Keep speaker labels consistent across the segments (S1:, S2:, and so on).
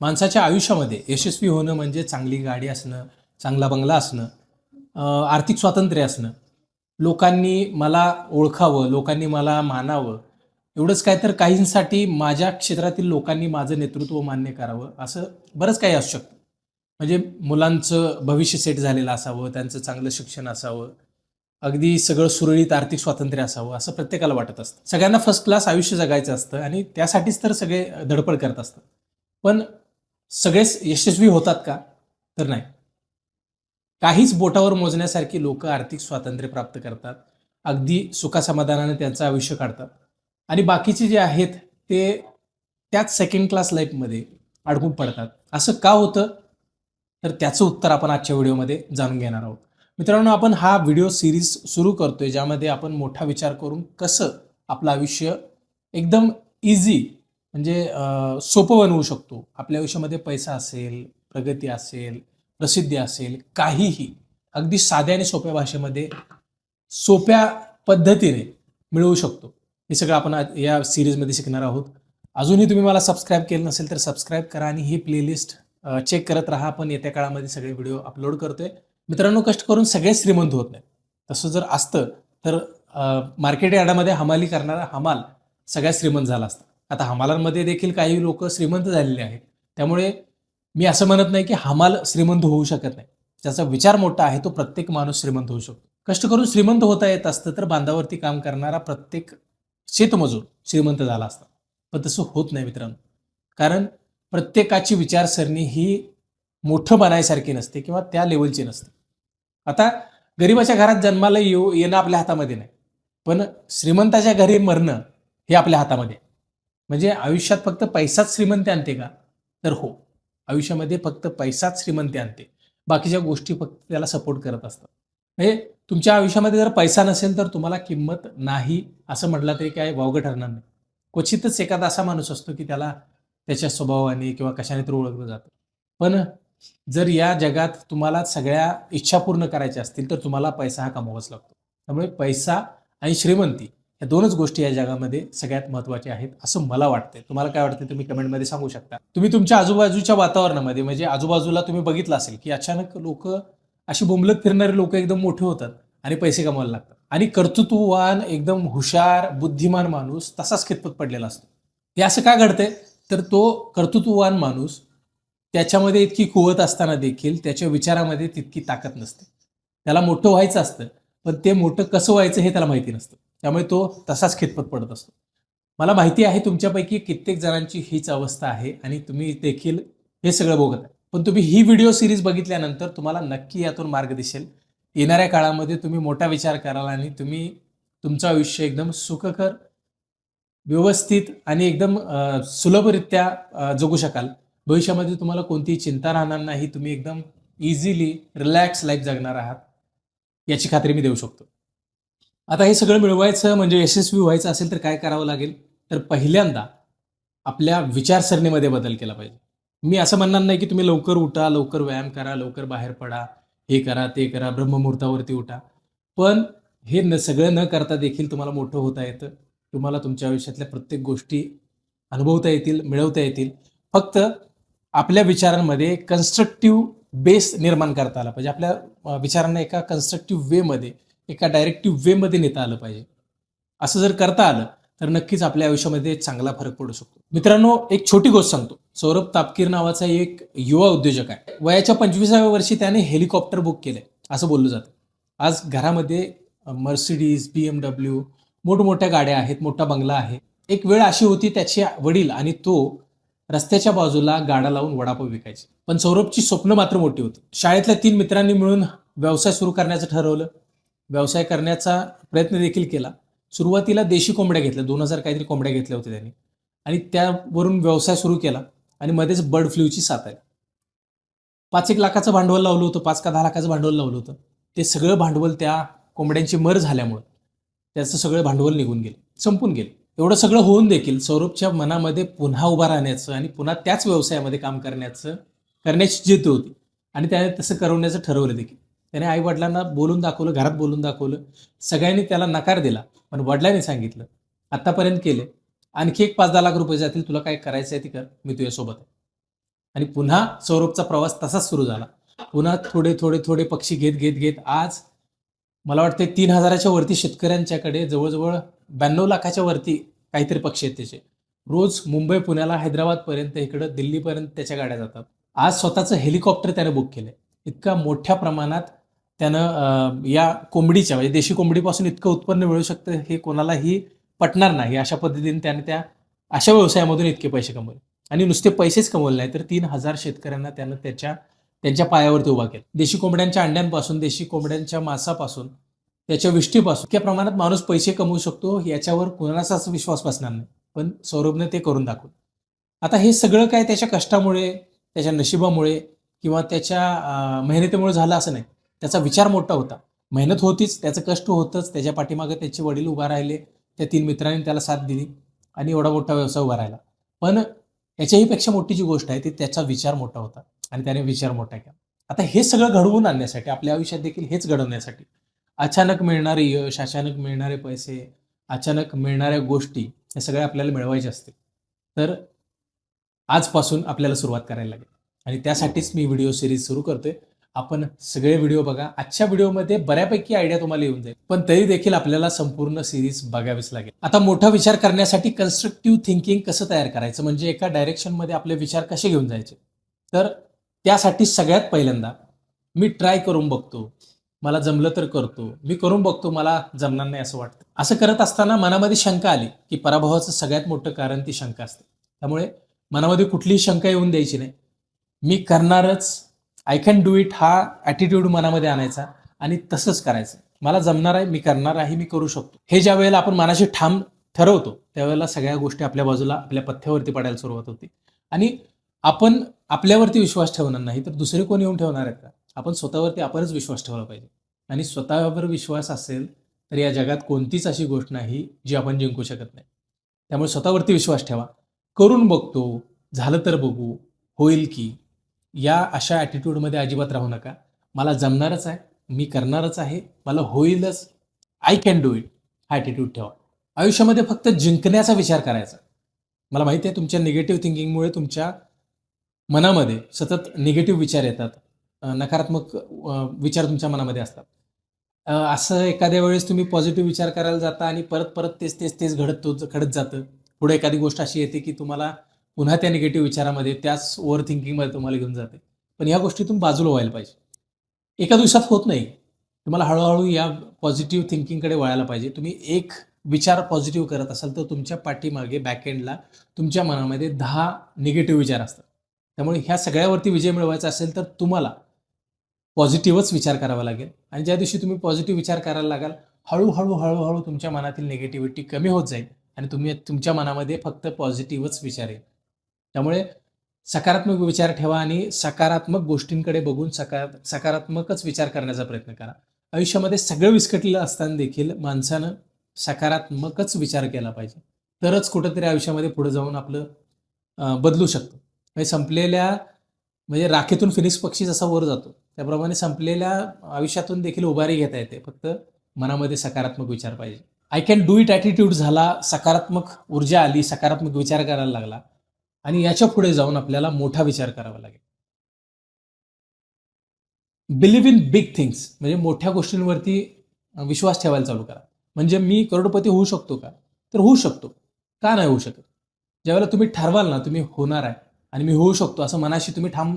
S1: माणसाच्या आयुष्यामध्ये यशस्वी होणं म्हणजे चांगली गाडी असणं चांगला बंगला असणं आर्थिक स्वातंत्र्य असणं. लोकांनी मला ओळखावं लोकांनी मला मानावं एवढंच काय तर काहींसाठी माझ्या क्षेत्रातील लोकांनी माझं नेतृत्व मान्य करावं असं बरंच काही असू शकतं. म्हणजे मुलांचं भविष्य सेट झालेलं असावं त्यांचं चांगलं शिक्षण असावं अगदी सगळं सुरळीत आर्थिक स्वातंत्र्य असावं असं प्रत्येकाला वाटत असतं. सगळ्यांना फर्स्ट क्लास आयुष्य जगायचं असतं आणि त्यासाठीच तर सगळे धडपड करत असतात. पण सगळेच यशस्वी होतात का? तर नाही. काहीच बोटावर मोजण्यासारखी लोक आर्थिक स्वातंत्र्य प्राप्त करतात. अगदी सुखासमाधानाने त्यांचं आयुष्य काढतात. आणि बाकीचे जे आहेत ते त्याच सेकंड क्लास लाईफमध्ये अडकून पडतात. असं का होतं? तर त्याचं उत्तर आपण आजच्या व्हिडिओमध्ये जाणून घेणार आहोत. मित्रांनो आपण हा व्हिडिओ सिरीज सुरू करतोय ज्यामध्ये आपण मोठा विचार करून कसं आपलं आयुष्य एकदम इझी म्हणजे सोपं बनवू शकतो. आपल्या आयुष्यामध्ये पैसा असेल प्रगती असेल प्रसिद्धी असेल काहीही अगदी साध्या आणि सोप्या भाषेमध्ये सोप्या पद्धतीने मिळवू शकतो. हे सगळं आपण या सिरीजमध्ये शिकणार आहोत. अजूनही तुम्ही मला सबस्क्राईब केलं नसेल तर सबस्क्राईब करा आणि ही प्लेलिस्ट चेक करत राहा. आपण येत्या काळामध्ये सगळे व्हिडिओ अपलोड करतोय. मित्रांनो कष्ट करून सगळे श्रीमंत होत नाही तसं जर असतं तर मार्केट यार्डामध्ये हमाली करणारा हमाल सगळ्यात श्रीमंत झाला असता. आता हमालांमध्ये देखील काही लोक श्रीमंत झालेले आहेत. त्यामुळे मी असं म्हणत नाही की हमाल श्रीमंत होऊ शकत नाही. त्याचा विचार मोठा आहे तो प्रत्येक माणूस श्रीमंत होऊ शकतो. कष्ट करून श्रीमंत होता येत असतं तर बांधावरती काम करणारा प्रत्येक शेतमजूर श्रीमंत झाला असता. पण तसं होत नाही मित्रांनो. कारण प्रत्येकाची विचारसरणी ही मोठं बनायसारखी नसते किंवा त्या लेवलची नसते. आता गरिबाच्या घरात जन्माला येऊ येणं आपल्या हातामध्ये नाही. पण श्रीमंताच्या घरी मरणं हे आपल्या हातामध्ये आहे. म्हणजे आयुष्यात फक्त पैसाच श्रीमंती आणते का? तर हो. आयुष्यामध्ये फक्त पैसाच श्रीमंती आणते. बाकीच्या गोष्टी फक्त त्याला सपोर्ट करत असतात. म्हणजे तुमच्या आयुष्यामध्ये जर पैसा नसेल तर तुम्हाला किंमत नाही असं म्हटलं तरी काय वावगं ठरणार नाही. क्वचितच एखादा असा माणूस असतो की त्याला त्याच्या स्वभावाने किंवा कशाने तर ओळखलं जातं. पण जर या जगात तुम्हाला सगळ्या इच्छा पूर्ण करायच्या असतील तर तुम्हाला पैसा हा कमावाच लागतो. त्यामुळे पैसा आणि श्रीमंती या दोनच गोष्टी या जगामध्ये सगळ्यात महत्त्वाच्या आहेत असं मला वाटतंय. तुम्हाला काय वाटतं तुम्ही कमेंटमध्ये सांगू शकता. तुम्ही तुमच्या आजूबाजूच्या वातावरणामध्ये म्हणजे आजूबाजूला तुम्ही बघितलं असेल की अचानक लोक अशी बोंबलत फिरणारे लोक एकदम मोठे होतात आणि पैसे कमवायला लागतात. आणि कर्तृत्ववान एकदम हुशार बुद्धिमान माणूस तसाच खितपत पडलेला असतो. हे असं का घडतंय? तर तो कर्तृत्ववान माणूस त्याच्यामध्ये इतकी कुवत असताना देखील त्याच्या विचारामध्ये तितकी ताकद नसते. त्याला मोठं व्हायचं असतं. पण ते मोठं कसं व्हायचं हे त्याला माहिती नसतं. त्यामुळे तो तसाच खितपत पडत असतो. मला माहिती आहे तुमच्यापैकी कित्येक जणांची हीच अवस्था आहे आणि तुम्ही देखील हे सगळं बघत आहे. पण तुम्ही ही व्हिडिओ सिरीज बघितल्यानंतर तुम्हाला नक्की यातून मार्ग दिसेल. येणाऱ्या काळामध्ये तुम्ही मोठा विचार कराल आणि तुम्ही तुमचं आयुष्य एकदम सुखकर व्यवस्थित आणि एकदम सुलभरित्या जगू शकाल. भविष्यामध्ये तुम्हाला कोणतीही चिंता राहणार नाही. तुम्ही एकदम इझिली रिलॅक्स लाईफ जगणार आहात. याची खात्री मी देऊ शकतो. आता हे सगळं मिळवायचं म्हणजे यशस्वी व्हायचं असेल तर काय करावं लागेल? तर पहिल्यांदा आपल्या विचारसरणीमध्ये बदल केला पाहिजे. मी असं म्हणणार नाही की तुम्ही लवकर उठा लवकर व्यायाम करा लवकर बाहेर पडा हे करा ते करा ब्रह्ममुहूर्तावरती उठा. पण हे न सगळं न करता देखील तुम्हाला मोठं होता येतं. तुम्हाला तुमच्या आयुष्यातल्या प्रत्येक गोष्टी अनुभवता येतील मिळवता येतील. फक्त आपल्या विचारांमध्ये कन्स्ट्रक्टिव्ह बेस निर्माण करता आला पाहिजे. आपल्या विचारांना एका कन्स्ट्रक्टिव्ह वेमध्ये एका डायरेक्टिव्ह वेमध्ये नेता आलं पाहिजे. असं जर करता आलं तर नक्कीच आपल्या आयुष्यामध्ये चांगला फरक पडू शकतो. मित्रांनो एक छोटी गोष्ट सांगतो. सौरभ तापकीर नावाचा एक युवा उद्योजक आहे. वयाच्या पंचवीसाव्या वर्षी त्याने हेलिकॉप्टर बुक केलंय. असं बोललं जातं. आज घरामध्ये मर्सिडीज बी एम डब्ल्यू मोठमोठ्या गाड्या आहेत मोठा बंगला आहे. एक वेळ अशी होती त्याचे वडील आणि तो रस्त्याच्या बाजूला गाडा लावून वडापाव विकायचे. पण सौरभची स्वप्न मात्र मोठी होती. शाळेतल्या तीन मित्रांनी मिळून व्यवसाय सुरू करण्याचं ठरवलं. व्यवसाय करण्याचा प्रयत्न देखील केला. सुरुवातीला देशी कोंबड्या घेतल्या. दोन हजार काहीतरी कोंबड्या घेतल्या होत्या त्यांनी. आणि त्यावरून व्यवसाय सुरू केला आणि मध्येच बर्ड फ्लूची साथ आली. पाच एक लाखाचं भांडवल लावलं होतं. पाच का दहा लाखाचं भांडवल लावलं होतं. ते सगळं भांडवल त्या कोंबड्यांची मर झाल्यामुळं त्याचं सगळं भांडवल निघून गेलं. संपून गेलं. एवढं सगळं होऊन देखील सौरभच्या मनामध्ये पुन्हा उभा राहण्याचं आणि पुन्हा त्याच व्यवसायामध्ये काम करण्याचं करण्याची जिद्द होती. आणि त्याने तसं करवण्याचं ठरवलं देखील. त्याने आई वडिलांना बोलून दाखवलं घरात बोलून दाखवलं. सगळ्यांनी त्याला नकार दिला. पण वडिलांनी सांगितलं आतापर्यंत केले. आणखी एक पाच दहा लाख रुपये जातील. तुला काय करायचं आहे ते कर. मी तुझ्यासोबत आहे. आणि पुन्हा सौरभचा प्रवास तसाच सुरू झाला. पुन्हा थोडे थोडे थोडे पक्षी घेत घेत घेत आज मला वाटते तीन हजाराच्या वरती शेतकऱ्यांच्याकडे जवळजवळ ब्याण्णव लाखाच्या वरती काहीतरी पक्षी आहेत त्याचे. रोज मुंबई पुण्याला हैदराबादपर्यंत इकडं दिल्लीपर्यंत त्याच्या गाड्या जातात. आज स्वतःचं हेलिकॉप्टर त्याने बुक केलंय. इतका मोठ्या प्रमाणात त्यानं या कोंबडीच्या म्हणजे देशी कोंबडीपासून इतकं उत्पन्न मिळू शकतं हे कोणालाही पटणार नाही. अशा पद्धतीने त्याने त्या अशा व्यवसायामधून इतके पैसे कमवले. आणि नुसते पैसेच कमवले नाही तर तीन हजार शेतकऱ्यांना त्यानं त्याच्या त्यांच्या पायावरती उभा केला. देशी कोंबड्यांच्या अंड्यांपासून देशी कोंबड्यांच्या मांसापासून त्याच्या विष्टीपासून इतक्या प्रमाणात माणूस पैसे कमवू शकतो याच्यावर कोणाचाच विश्वास बसणार नाही. पण सौरभने ते करून दाखवलं. आता हे सगळं काय त्याच्या कष्टामुळे त्याच्या नशिबामुळे किंवा त्याच्या मेहनतीमुळे झालं असं नाही. त्याचा विचार मोठा होता. मेहनत होतीच त्याचं कष्ट होतंच. त्याच्या पाठीमागे त्याचे वडील उभा राहिले. त्या तीन मित्रांनी त्याला साथ दिली आणि एवढा मोठा व्यवसाय उभा राहिला. पण याच्याही पेक्षा मोठी जी गोष्ट आहे ती त्याचा विचार मोठा होता आणि त्याने विचार मोठा केला. आता हे सगळं घडवून आणण्यासाठी आपल्या आयुष्यात देखील हेच घडवण्यासाठी अचानक मिळणारे यश अचानक मिळणारे पैसे अचानक मिळणाऱ्या गोष्टी हे सगळे आपल्याला मिळवायचे असते तर आजपासून आपल्याला सुरुवात करायला लागेल. आणि त्यासाठीच मी व्हिडिओ सिरीज सुरू करतोय. आपण सगळे व्हिडिओ बघा. आजच्या व्हिडिओमध्ये बऱ्यापैकी आयडिया तुम्हाला येऊन जाईल. पण तरी देखील आपल्याला संपूर्ण सिरीज बघावीच लागेल. आता मोठा विचार करण्यासाठी कन्स्ट्रक्टिव्ह थिंकिंग कसं तयार करायचं? म्हणजे एका डायरेक्शनमध्ये आपले विचार कसे घेऊन जायचे? तर त्यासाठी सगळ्यात पहिल्यांदा मी ट्राय करून बघतो. मला जमलं तर करतो. मी करून बघतो मला जमणार नाही असं वाटतं. असं करत असताना मनामध्ये शंका आली की पराभवाचं सगळ्यात मोठं कारण ती शंका असते. त्यामुळे मनामध्ये कुठलीही शंका येऊन द्यायची नाही. मी करणारच आय कॅन डू इट हा ॲटिट्यूड मनामध्ये आणायचा आणि तसंच करायचं. मला जमणार आहे मी करणार आहे मी करू शकतो. हे ज्या वेळेला आपण मनाशी ठाम ठरवतो त्यावेळेला सगळ्या गोष्टी आपल्या बाजूला आपल्या पथ्यावरती पडायला सुरुवात होते. आणि आपण आपल्यावरती विश्वास ठेवणार नाही तर दुसरे कोण येऊन ठेवणार आहेत का? आपण स्वतःवरती आपणच विश्वास ठेवला पाहिजे. आणि स्वतःवर विश्वास असेल तर या जगात कोणतीच अशी गोष्ट नाही जी आपण जिंकू शकत नाही. त्यामुळे स्वतःवरती विश्वास ठेवा. करून बघतो झालं तर बघू होईल की. या अशा ॲटिट्यूडमध्ये अजिबात राहू नका. मला जमणारच आहे मी करणारच आहे मला होईलच. आय कॅन डू इट हा ॲटिट्यूड ठेवा. आयुष्यामध्ये फक्त जिंकण्याचा विचार करायचा. मला माहिती आहे तुमच्या निगेटिव्ह थिंकिंगमुळे तुमच्या मनामध्ये सतत निगेटिव्ह विचार येतात. नकारात्मक विचार तुमच्या मनामध्ये असतात. असं एखाद्या वेळेस तुम्ही पॉझिटिव्ह विचार करायला जाता आणि परत परत तेच तेच तेच घडत घडत जातं. पुढे एखादी गोष्ट अशी येते की तुम्हाला पुन्हा त्या निगेटिव्ह विचारामध्ये त्याच ओव्हर थिंकिंगमध्ये तुम्हाला घेऊन जाते. पण या गोष्टीतून बाजूला व्हायला पाहिजे. एका दिवसात होत नाही. तुम्हाला हळूहळू या पॉझिटिव्ह थिंकिंगकडे वळायला पाहिजे. तुम्ही एक विचार पॉझिटिव्ह करत असाल तर तुमच्या पाठीमागे बॅकएंडला तुमच्या मनामध्ये दहा निगेटिव्ह विचार असतात. त्यामुळे ह्या सगळ्यावरती विजय मिळवायचा असेल तर तुम्हाला पॉझिटिव्हच विचार करावा लागेल. आणि ज्या दिवशी तुम्ही पॉझिटिव्ह विचार करायला लागाल हळूहळू हळूहळू तुमच्या मनातील निगेटिव्हिटी कमी होत जाईल आणि तुम्ही तुमच्या मनामध्ये फक्त पॉझिटिव्हच विचार येईल. त्यामुळे सकारात्मक विचार ठेवा आणि सकारात्मक गोष्टींकडे बघून सकार सकारात्मकच विचार करण्याचा प्रयत्न करा. आयुष्यामध्ये सगळं विस्कटलेलं असताना देखील माणसानं सकारात्मकच विचार केला पाहिजे. तरच कुठंतरी आयुष्यामध्ये पुढे जाऊन आपलं बदलू शकतो. म्हणजे संपलेल्या म्हणजे राखेतून फिनिक्स पक्षी जसा वर जातो. त्याप्रमाणे संपलेल्या आयुष्यातून देखील उभारी घेता येते. फक्त मनामध्ये सकारात्मक विचार पाहिजे. I can do it attitude झाला सकारात्मक ऊर्जा आली सकारात्मक विचार करायला लागला. आणि याच्यापुढे जाऊन आपल्याला मोठा विचार करावा लागेल. बिलीव्ह इन बिग थिंग्स म्हणजे मोठ्या गोष्टींवरती विश्वास ठेवायला चालू करा. म्हणजे मी करोडपती होऊ शकतो का? तर होऊ शकतो. का नाही होऊ शकत? ज्यावेळेला तुम्ही ठरवाल ना तुम्ही होणार आहे. आणि मी होऊ शकतो असं मनाशी तुम्ही ठाम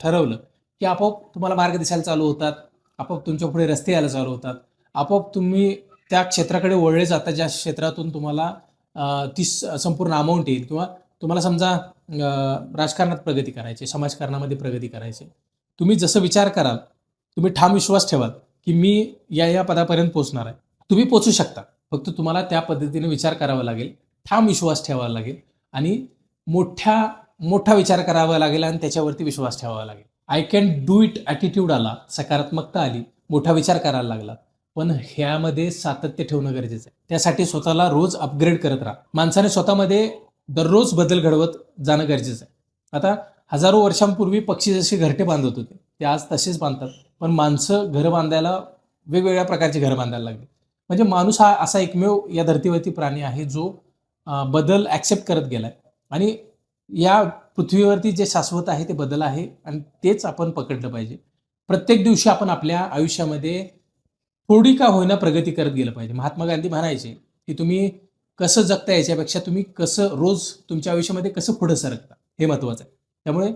S1: ठरवलं की आपोआप तुम्हाला मार्ग दिसायला चालू होतात आपोआप तुमच्यापुढे रस्ते यायला चालू होतात आपोआप तुम्ही त्या क्षेत्राकडे वळले जाता ज्या क्षेत्रातून तुम्हाला ती स- संपूर्ण अमाऊंट येईल किंवा तुम्हाला समजा राजकारणात प्रगती करायची समाजकारणामध्ये प्रगती करायची. तुम्ही जसं विचार कराल तुम्ही ठाम विश्वास ठेवाल की मी या या पदापर्यंत पोहोचणार आहे. तुम्ही पोचू शकता. फक्त तुम्हाला त्या पद्धतीने विचार करावा लागेल ठाम विश्वास ठेवावा लागेल आणि मोठ्या मोठा विचार करावा लागेल आणि त्याच्यावरती विश्वास ठेवावा लागेल. I can do it attitude आला सकारात्मकता आली मोठा विचार करायला लागला. पण ह्यामध्ये सातत्य ठेवणं गरजेचं आहे. त्यासाठी स्वतःला रोज अपग्रेड करत राहा. माणसाने स्वतःमध्ये दररोज बदल घडवत जाणं गरजेचं आहे. आता हजारो वर्षांपूर्वी पक्षी जसे घरटे बांधत होते ते आज तसेच बांधतात. पण माणसं घरं बांधायला वेगवेगळ्या प्रकारची घरं बांधायला लागली. म्हणजे माणूस हा असा एकमेव या धर्तीवरती प्राणी आहे जो बदल ॲक्सेप्ट करत गेलाय. आणि या पृथ्वीवरती जे शाश्वत आहे ते बदल आहे आणि तेच आपण पकडलं पाहिजे. प्रत्येक दिवशी आपण आपल्या आयुष्यामध्ये थोडी का होईना प्रगती करत गेलं पाहिजे. महात्मा गांधी म्हणायचे की तुम्ही कसं जगता याच्यापेक्षा तुम्ही कसं रोज तुमच्या आयुष्यामध्ये कसं पुढं सरकता? हे महत्त्वाचं आहे. त्यामुळे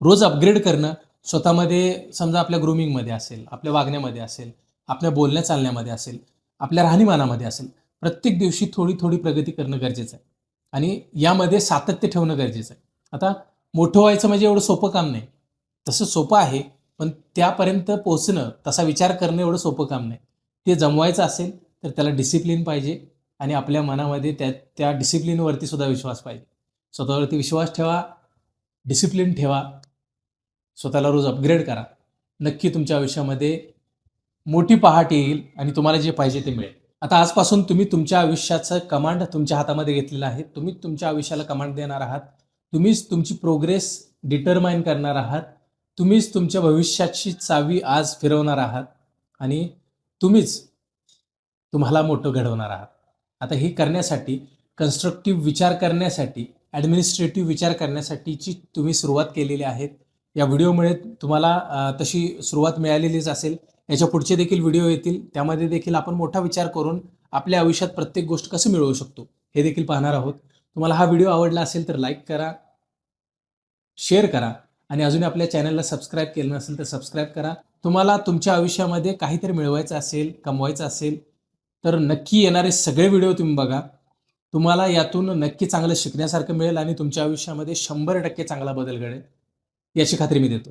S1: रोज अपग्रेड करणं स्वतःमध्ये समजा आपल्या ग्रुमिंगमध्ये असेल आपल्या वागण्यामध्ये असेल आपल्या बोलण्या चालण्यामध्ये असेल आपल्या राहणीमानामध्ये असेल प्रत्येक दिवशी थोडी थोडी प्रगती करणं गरजेचं आहे. आणि यामध्ये सातत्य ठेवणं गरजेचं आहे. आता मोठं व्हायचं म्हणजे एवढं सोपं काम नाही. तसं सोपं आहे पण त्यापर्यंत पोहोचणं तसा विचार करणं एवढं सोपं काम नाही. ते जमवायचं असेल तर त्याला डिसिप्लिन पाहिजे आणि आपल्या मनामध्ये त्या त्या डिसिप्लिनवरती सुद्धा विश्वास पाहिजे. स्वतःवरती विश्वास ठेवा डिसिप्लिन ठेवा. स्वतःला रोज अपग्रेड करा. नक्की तुमच्या आयुष्यामध्ये मोठी पहाट येईल आणि तुम्हाला जे पाहिजे ते मिळेल. आता आजपासून तुम्ही तुमच्या आयुष्याचं कमांड तुमच्या हातामध्ये घेतलेलं आहे. तुम्ही तुमच्या आयुष्याला कमांड देणार आहात. तुम्हीच तुमची प्रोग्रेस डिटरमाइन करणार आहात. तुम्हीच तुमच्या भविष्याची चावी आज फिरवणार आहात. आणि तुम्हीच तुम्हाला मोठं घडवणार आहात. आता हे करण्यासाठी कन्स्ट्रक्टिव्ह विचार करण्यासाठी ॲडमिनिस्ट्रेटिव्ह विचार करण्यासाठीची तुम्ही सुरुवात केलेली आहे. या व्हिडिओमुळे तुम्हाला तशी सुरुवात मिळालेलीच असेल. याच्या पुढचे देखील व्हिडिओ येतील. त्यामध्ये देखील आपण मोठा विचार करून आपल्या आयुष्यात प्रत्येक गोष्ट कसं मिळवू शकतो हे देखील पाहणार आहोत. तुम्हाला हा व्हिडिओ आवडला असेल तर लाईक करा शेअर करा आणि अजून आपल्या चॅनलला सबस्क्राईब केलं नसेल तर सबस्क्राईब करा. तुम्हाला तुमच्या आयुष्यामध्ये काहीतरी मिळवायचं असेल कमवायचं असेल तर नक्की येणारे सगळे व्हिडिओ तुम्ही बघा. तुम्हाला यातून नक्की चांगलं शिकण्यासारखं मिळेल आणि तुमच्या आयुष्यामध्ये शंभर टक्के चांगला बदल घडेल याची खात्री मी देतो.